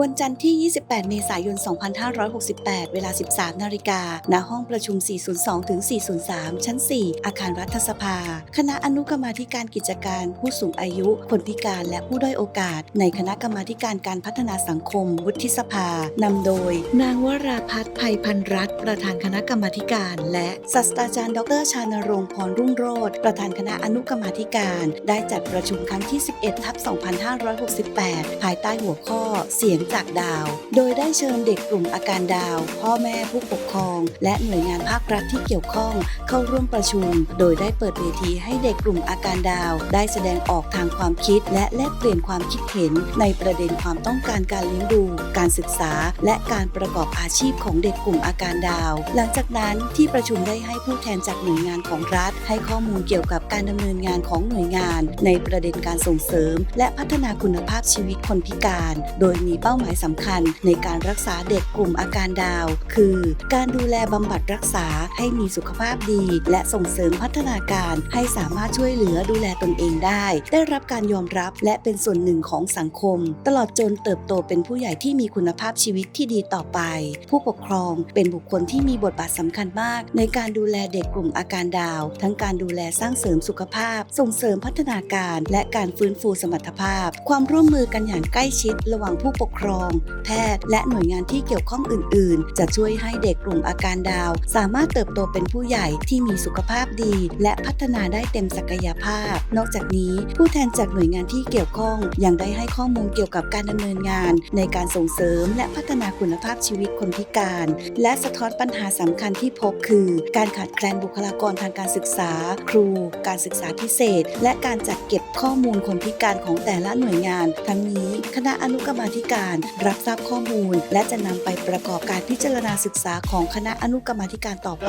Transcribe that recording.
วันจันทร์ที่ 28 เมษายน 2568 เวลา 13 นาฬิกา ณ ห้องประชุม 402 ถึง 403 ชั้น 4 อาคารรัฐสภา คณะอนุกรรมาธิการกิจการ ผู้สูงอายุ คนพิการ และผู้ด้อยโอกาส ในคณะกรรมาธิการการพัฒนาสังคม วุฒิสภา นำโดย นางวราพัฒน์ภัยพันรัตน์ประธานคณะกรรมาธิการ และศาสตราจารย์ ดร ชานรงค์พรรุ่งโรจน์ประธานคณะอนุกรรมาธิการ ได้จัดประชุมครั้งที่ 11 ทับ 2568 ภายใต้หัวข้อ เสียงจากดาว โดยได้เชิญเด็กกลุ่มอาการดาว พ่อแม่ผู้ปกครอง และหน่วยงานภาครัฐที่เกี่ยวข้อง เข้าร่วมประชุม โดยได้เปิดเวทีให้เด็กกลุ่มอาการดาว ได้แสดงออกทางความคิด และแลกเปลี่ยนความคิดเห็น ในประเด็นความต้องการการเลี้ยงดู การศึกษา และการประกอบอาชีพของเด็กกลุ่มอาการดาว หลังจากนั้นที่ประชุมได้ให้ผู้แทนจากหน่วยงานของรัฐ ให้ข้อมูลเกี่ยวกับการดำเนินงานของหน่วยงาน ในประเด็นการส่งเสริม และพัฒนาคุณภาพชีวิตคนพิการ โดยมีเป้า้าหมายสำคัญในการรักษาเด็กกลุ่มอาการดาว คือ การดูแลบำบัดรักษาให้มีสุขภาพดี และส่งเสริมพัฒนาการให้สามารถช่วยเหลือดูแลตนเองได้ ได้รับการยอมรับและเป็นส่วนหนึ่งของสังคม ตลอดจนเติบโตเป็นผู้ใหญ่ที่มีคุณภาพชีวิตที่ดีต่อไป ผู้ปกครองเป็นบุคคลที่มีบทบาทสำคัญมาก ในการดูแลเด็กกลุ่มอาการดาว ทั้งการดูแลสร้างเสริมสุขภาพ ส่งเสริมพัฒนาการ และการฟื้นฟูสมรรถภาพ ความร่วมมือกันอย่างใกล้ชิดระหว่างผู้ปกครอง แพทย์ และหน่วยงานที่เกี่ยวข้องอื่น ๆ จะช่วยให้เด็กกลุ่มอาการดาว สามารถเติบโตเป็นผู้ใหญ่ที่มีสุขภาพดี และพัฒนาได้เต็มศักยภาพ นอกจากนี้ ผู้แทนจากหน่วยงานที่เกี่ยวข้อง ยังได้ให้ข้อมูลเกี่ยวกับการดำเนินงาน ในการส่งเสริมและพัฒนาคุณภาพชีวิตคนพิการ และสะท้อนปัญหาสำคัญที่พบคือ การขาดแคลนบุคลากรทางการศึกษา ครู การศึกษาพิเศษ และการจัดเก็บข้อมูลคนพิการของแต่ละหน่วยงาน ทั้งนี้คณะอนุกรรมาธิการรับทราบข้อมูล และจะนำไปประกอบการพิจารณาศึกษาของคณะอนุกรรมาธิการต่อไป